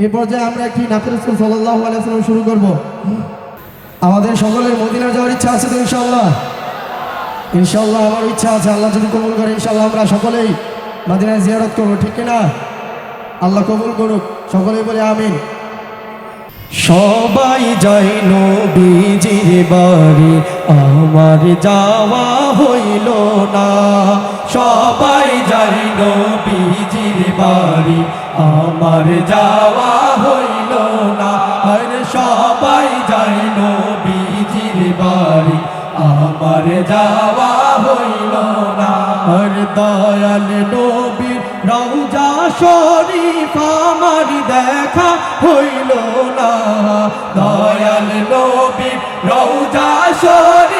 এই পর্যায়ে আমরা একটি নাতের স্কুল সাল্লাহ আলাইসাল্লাম শুরু করব। আমাদের সকলের মদিনা যাওয়ার ইচ্ছা আছে তো ইনশাল্লাহ ইনশাল্লাহ আমার ইচ্ছা আছে, আল্লাহ যদি কবুল করে ইনশাল্লাহ আমরা সকলেই মদিনায় জিয়ারত করব, ঠিক কিনা? আল্লাহ কবুল করুক, সকলেই বলে আমিন। সবাই যাই নবীজির বাড়ি, আমার যাওয়া হইল না। সবাই যাই নবীজির বাড়ি। আমার যাওয়া হইল না, আরে সবাই যাই নবীজির বাড়ি। আমার যাওয়া হইল না, আর দয়াল নবীর রওজা শরীফ আমার দেখা হইল না। দয়াল নবীর রওজা শরীফ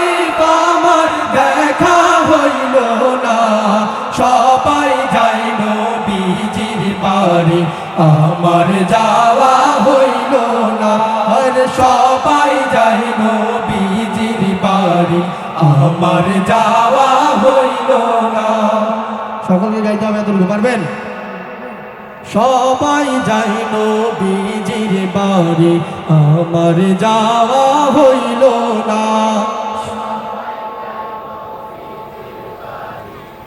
যাওয়া হইল না, আর সবাই যাই নবীজির বাড়ি। আমার যাওয়া হইল না। সকলকে গাইতে হবে এতটুকু, পারবেন? সবাই যাই নবীজির বাড়ি, আমার যাওয়া হইল না।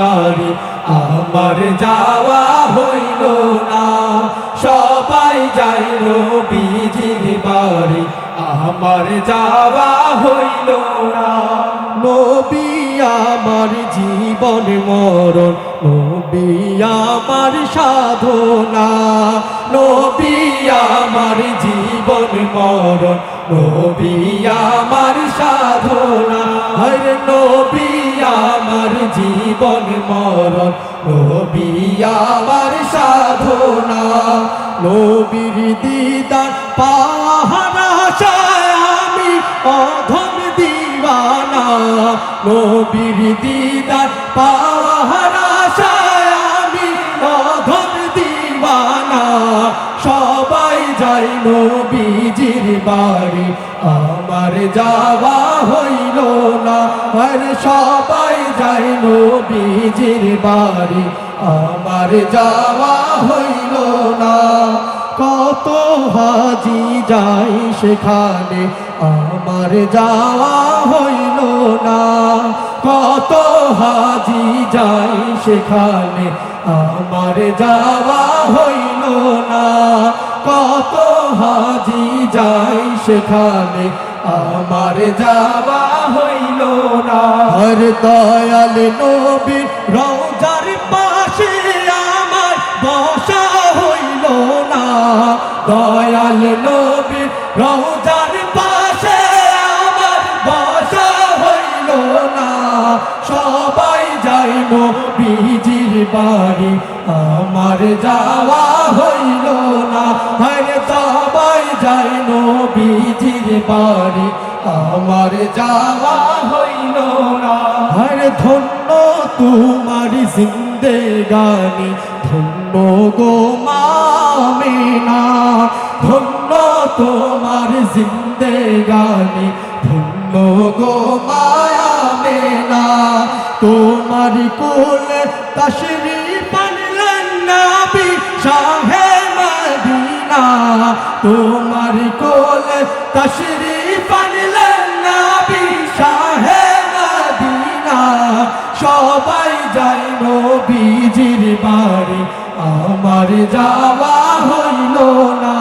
বাড়ি আমার যাওয়া হইল না। সবাই যাই নবীজির বাড়ি, আমার যাওয়া হইল না। নবী আমার জীবন মরণ, নবী আমার সাধনা। নবী আমার জীবন মরণ, নবী আমার সাধনা। হরে নবী জীবন মরণ। নবী আমার সাধনা, নবীর দিদার পাহারা আমি অধম দিওয়ানা নবীর দিদার পাহারা আমি অধম দিওয়ানা সবাই যাই নবীজির বাড়ি, আমার যাওয়া হইল না। আর সবাই যাই নবীজির বাড়ি, আমার যাওয়া হইল না। কত হাজি যাই সেখানে, আমার যাওয়া হইল না। কত হাজি যাই সেখানে, আমার যাওয়া হইল না। কত হাজি যাই সেখানে আমার যাওয়া হইল না। হর দয়াল নবী, রওজার পাশে আমার বসা হইল না। দয়াল নবী, রওজার পাশে আমার বসা হইল না। সবাই যাই নবীজির বাড়ি, আমার যাওয়া হইল না বাড়ি, আমার যাওয়া হইল না। হরে ধন্য তোমার জিন্দেগানি, ধন্য গো মামিনা ধন্য তোমার জিন্দেগানি, ধন্য গো মায়া মেনা। তোমার কোলে তশরিফ আনলেন নবী শাহে মদিনা। তোমার কোলে তশরিফ আনলেন নবী শাহে মদিনা। সবাই যাই নবীজির বাড়ি। আমার যাওয়া হইল না।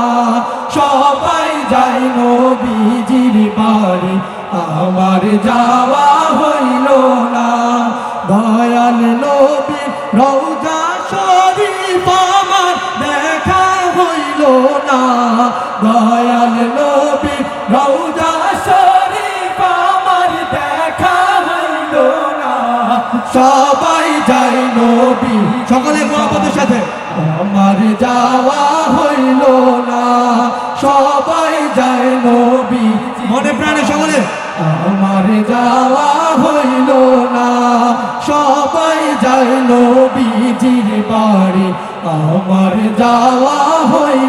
সবাই যাই নবীজির বাড়ি। আমার যাওয়া হইল না। দয়াল নবী রৌজা শরীফ আমার দেখা হইল না। দয়াল নবী রৌজা শরীফ আমার দেখা হইল না। সবাই যাই নবী, সকলে মহাপদের সাথে। আমার যাওয়া হইল না। সবাই যায় নবী, মনে প্রাণে সকলে। আমার যাওয়া হইল না। সবাই যায় নবীজির বাড়ি। আমার যাওয়া হইল